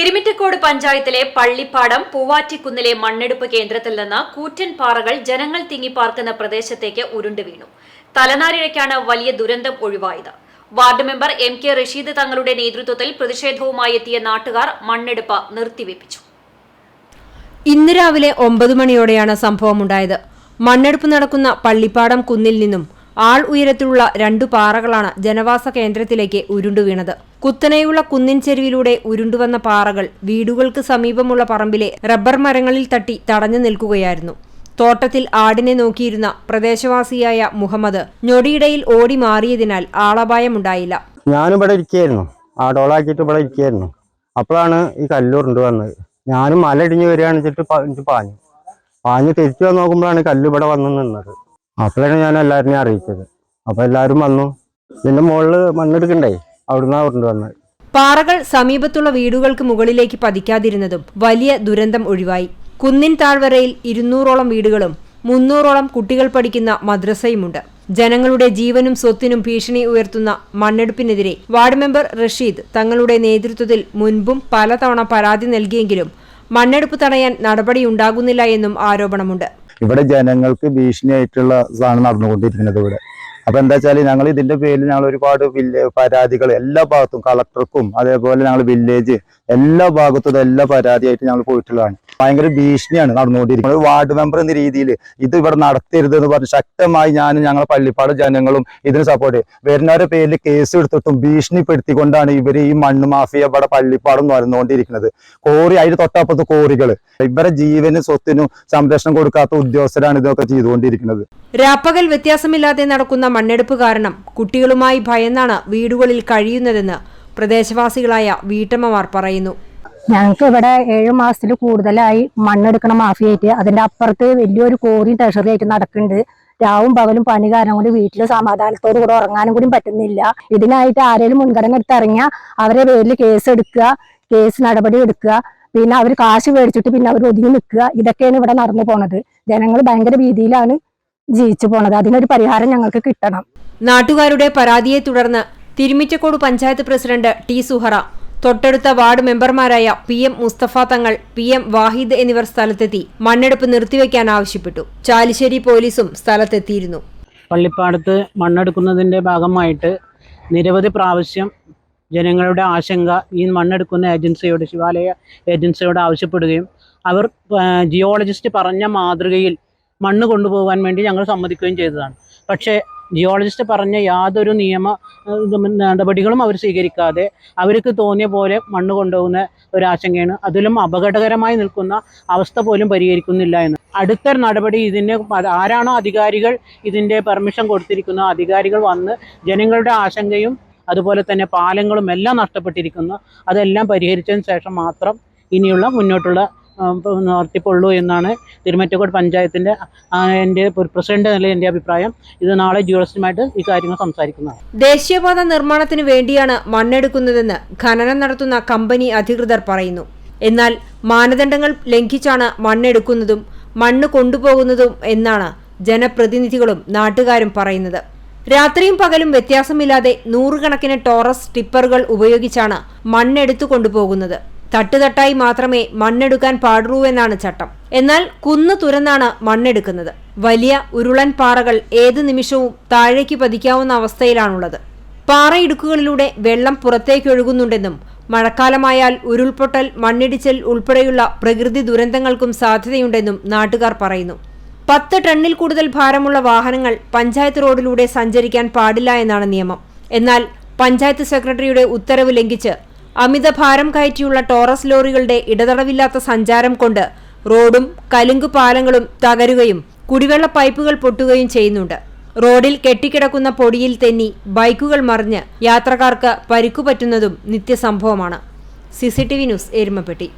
തിരുമിറ്റക്കോട് പഞ്ചായത്തിലെ പള്ളിപ്പാടം പൂവാറ്റിക്കുന്നിലെ മണ്ണെടുപ്പ് കേന്ദ്രത്തിൽ നിന്ന് കൂറ്റൻ പാറകൾ ജനങ്ങൾ തിങ്ങിപ്പാർക്കുന്ന പ്രദേശത്തേക്ക് ഉരുണ്ടു വീണു. തലനാരിഴയ്ക്കാണ് വലിയ ദുരന്തം ഒഴിവായത്. Ward member M K Rasheed തങ്ങളുടെ നേതൃത്വത്തിൽ പ്രതിഷേധവുമായി എത്തിയ നാട്ടുകാർ മണ്ണെടുപ്പ് നിർത്തിവെപ്പിച്ചു. ഇന്ന് രാവിലെ ഒമ്പത് മണിയോടെയാണ് സംഭവമുണ്ടായത്. മണ്ണെടുപ്പ് നടക്കുന്ന പള്ളിപ്പാടം കുന്നിൽ നിന്നും ആൾ ഉയരത്തിലുള്ള രണ്ടു പാറകളാണ് ജനവാസ കേന്ദ്രത്തിലേക്ക് ഉരുണ്ടുവീണത് കുത്തനെയുള്ള കുന്നിൻ ചെരുവിലൂടെ ഉരുണ്ടുവന്ന പാറകൾ വീടുകൾക്ക് സമീപമുള്ള പറമ്പിലെ റബ്ബർ മരങ്ങളിൽ തട്ടി തടഞ്ഞു നിൽക്കുകയായിരുന്നു. തോട്ടത്തിൽ ആടിനെ നോക്കിയിരുന്ന പ്രദേശവാസിയായ മുഹമ്മദ് ഞൊടിയിടയിൽ ഓടി മാറിയതിനാൽ ആളപായമുണ്ടായില്ല. ഞാനും ഇവിടെ ഇരിക്കുകയായിരുന്നു. ആടോളാക്കിയിട്ട് ഇവിടെ ഇരിക്കുകയായിരുന്നു. അപ്പോഴാണ് ഈ കല്ലുരുണ്ട് വന്നത്. ഞാനും മല ഇടിഞ്ഞ് വരികയാണെന്ന് വെച്ചിട്ട് പാഞ്ഞു. പാഞ്ഞ് തിരിച്ചു വന്ന് നോക്കുമ്പോഴാണ് കല്ല് ഇവിടെ വന്ന് നിന്നത്. അപ്പോഴാണ് ഞാൻ എല്ലാവരെയും അറിയിച്ചത്. അപ്പൊ എല്ലാവരും വന്നു. ഇതിന്റെ മുകളിൽ മണ്ണെടുക്കണ്ടേ? അവിടുന്ന് ഉരുണ്ട് വന്നത്. പാറകൾ സമീപത്തുള്ള വീടുകൾക്ക് മുകളിലേക്ക് പതിക്കാതിരുന്നതും വലിയ ദുരന്തം ഒഴിവായി. കുന്നിൻ താഴ്വരയിൽ ഇരുന്നൂറോളം വീടുകളും മുന്നൂറോളം കുട്ടികൾ പഠിക്കുന്ന മദ്രസയുമുണ്ട്. ജനങ്ങളുടെ ജീവനും സ്വത്തിനും ഭീഷണി ഉയർത്തുന്ന മണ്ണെടുപ്പിനെതിരെ വാർഡ് മെമ്പർ റഷീദ് തങ്ങളുടെ നേതൃത്വത്തിൽ മുൻപും പലതവണ പരാതി നൽകിയെങ്കിലും മണ്ണെടുപ്പ് തടയാൻ നടപടിയുണ്ടാകുന്നില്ല എന്നും ആരോപണമുണ്ട്. ഇവിടെ ജനങ്ങൾക്ക് ഭീഷണിയായിട്ടുള്ള ഇതാണ് നടന്നുകൊണ്ടിരിക്കുന്നത് ഇവിടെ. അപ്പൊ എന്താ വെച്ചാൽ ഞങ്ങൾ ഇതിന്റെ പേരിൽ ഞങ്ങൾ ഒരുപാട് പരാതികൾ എല്ലാ ഭാഗത്തും കളക്ടർക്കും അതേപോലെ ഞങ്ങൾ വില്ലേജ് എല്ലാ ഭാഗത്തും എല്ലാ പരാതിയായിട്ട് ഞങ്ങൾ പോയിട്ടുള്ളതാണ്. ഭയങ്കര ഭീഷണിയാണ് നടന്നുകൊണ്ടിരിക്കുന്നത്. വാർഡ് മെമ്പർ എന്ന രീതിയിൽ ഇത് ഇവിടെ നടത്തരുത് എന്ന് പറഞ്ഞ് ശക്തമായി ഞാനും ഞങ്ങളെ പള്ളിപ്പാട് ജനങ്ങളും ഇതിന് സപ്പോർട്ട് ചെയ്യും. വരുന്നവരുടെ പേരിൽ കേസ് എടുത്തിട്ടും ഭീഷണിപ്പെടുത്തിക്കൊണ്ടാണ് ഇവർ ഈ മണ്ണ് മാഫിയ ഇവിടെ പള്ളിപ്പാടം നടന്നുകൊണ്ടിരിക്കുന്നത്. കോറി അതിന് തൊട്ടപ്പുറത്ത് കോറികൾ ഇവരെ ജീവനും സ്വത്തിനും സംരക്ഷണം കൊടുക്കാത്ത ഉദ്യോഗസ്ഥരാണ് ഇതൊക്കെ ചെയ്തുകൊണ്ടിരിക്കുന്നത്. രാപ്പകൽ വ്യത്യാസമില്ലാതെ നടക്കുന്ന മണ്ണെടുപ്പ് കാരണം കുട്ടികളുമായി ഭയന്നാണ് വീടുകളിൽ കഴിയുന്നതെന്ന് പ്രദേശവാസികളായ വീട്ടമ്മമാർ പറയുന്നു. ഞങ്ങൾക്ക് ഇവിടെ ഏഴു മാസത്തിൽ കൂടുതലായി മണ്ണെടുക്കണ മാഫിയായിട്ട് അതിന്റെ അപ്പുറത്ത് വലിയൊരു കോറിയും ട്രഷറി ആയിട്ട് നടക്കുന്നുണ്ട്. രാവും പകലും പണി കാരണം കൊണ്ട് വീട്ടിൽ സമാധാനത്തോടു കൂടെ ഉറങ്ങാനും കൂടി പറ്റുന്നില്ല. ഇതിനായിട്ട് ആരെങ്കിലും മുൻഗണന എടുത്ത് ഇറങ്ങിയാൽ അവരെ പേരിൽ കേസ് എടുക്കുക കേസ് നടപടി എടുക്കുക. പിന്നെ അവർ കാശ് മേടിച്ചിട്ട് പിന്നെ അവർ ഒതുങ്ങി നിൽക്കുക. ഇതൊക്കെയാണ് ഇവിടെ നടന്നു പോണത്. ജനങ്ങൾ ഭയങ്കര ഭീതിയിലാണ് ജീവിച്ചു പോണത്. അതിനൊരു പരിഹാരം ഞങ്ങൾക്ക് കിട്ടണം. നാട്ടുകാരുടെ പരാതിയെ തുടർന്ന് തിരുമിറ്റക്കോട് പഞ്ചായത്ത് പ്രസിഡന്റ് ടി സുഹറ തൊട്ടടുത്ത വാർഡ് മെമ്പർമാരായ പി എം മുസ്തഫ തങ്ങൾ പി എം വാഹിദ് എന്നിവർ സ്ഥലത്തെത്തി മണ്ണെടുപ്പ് നിർത്തിവെക്കാൻ ആവശ്യപ്പെട്ടു. ചാലിശ്ശേരി പോലീസും സ്ഥലത്തെത്തിയിരുന്നു. പള്ളിപ്പാടത്ത് മണ്ണെടുക്കുന്നതിന്റെ ഭാഗമായിട്ട് നിരവധി പ്രാവശ്യം ജനങ്ങളുടെ ആശങ്ക ഈ മണ്ണെടുക്കുന്ന ഏജൻസിയോട് ശിവാലയ ഏജൻസിയോട് ആവശ്യപ്പെടുകയും അവർ ജിയോളജിസ്റ്റ് പറഞ്ഞ മാതൃകയിൽ മണ്ണ് കൊണ്ടുപോകാൻ വേണ്ടി ഞങ്ങൾ സമ്മതിക്കുകയും ചെയ്തതാണ്. പക്ഷേ ജിയോളജിസ്റ്റ് പറഞ്ഞ യാതൊരു നിയമ നടപടികളും അവർ സ്വീകരിക്കാതെ അവർക്ക് തോന്നിയ പോലെ മണ്ണ് കൊണ്ടുപോകുന്ന ഒരു ആശങ്കയാണ് അതിലും അപകടകരമായി നിൽക്കുന്ന അവസ്ഥ പോലും പരിഹരിക്കുന്നില്ല എന്ന്. അടുത്ത നടപടി ഇതിന് ആരാണോ അധികാരികൾ ഇതിന്റെ പെർമിഷൻ കൊടുത്തിരിക്കുന്ന അധികാരികൾ വന്ന് ജനങ്ങളുടെ ആശങ്കയും അതുപോലെ തന്നെ പാലങ്ങളും എല്ലാം നഷ്ടപ്പെട്ടിരിക്കുന്നു അതെല്ലാം പരിഹരിച്ചതിന് ശേഷം മാത്രം ഇനിയുള്ള മുന്നോട്ടുള്ള നടത്തിപ്പുള്ളൂ എന്നാണ് തിരുമറ്റക്കോട് പഞ്ചായത്തിന്റെ ഒരു പ്രസിഡന്റ് നിലയിൽ എന്റെ അഭിപ്രായം. ഇത് നാളെ ജിയോളജിസ്റ്റുമായിട്ട് ഈ കാര്യങ്ങൾ സംസാരിക്കുന്നതാണ്. ദേശീയപാത നിർമ്മാണത്തിന് വേണ്ടിയാണ് മണ്ണെടുക്കുന്നതെന്ന് ഖനനം നടത്തുന്ന കമ്പനി അധികൃതർ പറയുന്നു. എന്നാൽ മാനദണ്ഡങ്ങൾ ലംഘിച്ചാണ് മണ്ണെടുക്കുന്നതും മണ്ണ് കൊണ്ടുപോകുന്നതും എന്നാണ് ജനപ്രതിനിധികളും നാട്ടുകാരും പറയുന്നത്. രാത്രിയും പകലും വ്യത്യാസമില്ലാതെ നൂറുകണക്കിന് ടോറസ് ടിപ്പറുകൾ ഉപയോഗിച്ചാണ് മണ്ണെടുത്തു കൊണ്ടുപോകുന്നത്. തട്ടുതട്ടായി മാത്രമേ മണ്ണെടുക്കാൻ പാടുള്ളൂ എന്നാണ് ചട്ടം. എന്നാൽ കുന്നു തുരന്നാണ് മണ്ണെടുക്കുന്നത്. വലിയ ഉരുളൻ പാറകൾ ഏത് നിമിഷവും താഴേക്ക് പതിക്കാവുന്ന അവസ്ഥയിലാണുള്ളത്. പാറയിടുക്കുകളിലൂടെ വെള്ളം പുറത്തേക്കൊഴുകുന്നുണ്ടെന്നും മഴക്കാലമായാൽ ഉരുൾപൊട്ടൽ മണ്ണിടിച്ചൽ ഉൾപ്പെടെയുള്ള പ്രകൃതി ദുരന്തങ്ങൾക്കും സാധ്യതയുണ്ടെന്നും നാട്ടുകാർ പറയുന്നു. പത്ത് ടണ്ണിൽ കൂടുതൽ ഭാരമുള്ള വാഹനങ്ങൾ പഞ്ചായത്ത് റോഡിലൂടെ സഞ്ചരിക്കാൻ പാടില്ല എന്നാണ് നിയമം. എന്നാൽ പഞ്ചായത്ത് സെക്രട്ടറിയുടെ ഉത്തരവ് ലംഘിച്ച് അമിത ഭാരം കയറ്റിയുള്ള ടോറസ് ലോറികളുടെ ഇടതടവില്ലാത്ത സഞ്ചാരം കൊണ്ട് റോഡും കലുങ്കു പാലങ്ങളും തകരുകയും കുടിവെള്ള പൈപ്പുകൾ പൊട്ടുകയും ചെയ്യുന്നുണ്ട്. റോഡിൽ കെട്ടിക്കിടക്കുന്ന പൊടിയിൽ തെന്നി ബൈക്കുകൾ മറിഞ്ഞ് യാത്രക്കാർക്ക് പരിക്കുപറ്റുന്നതും നിത്യസംഭവമാണ്. CCTV news Erumapetty.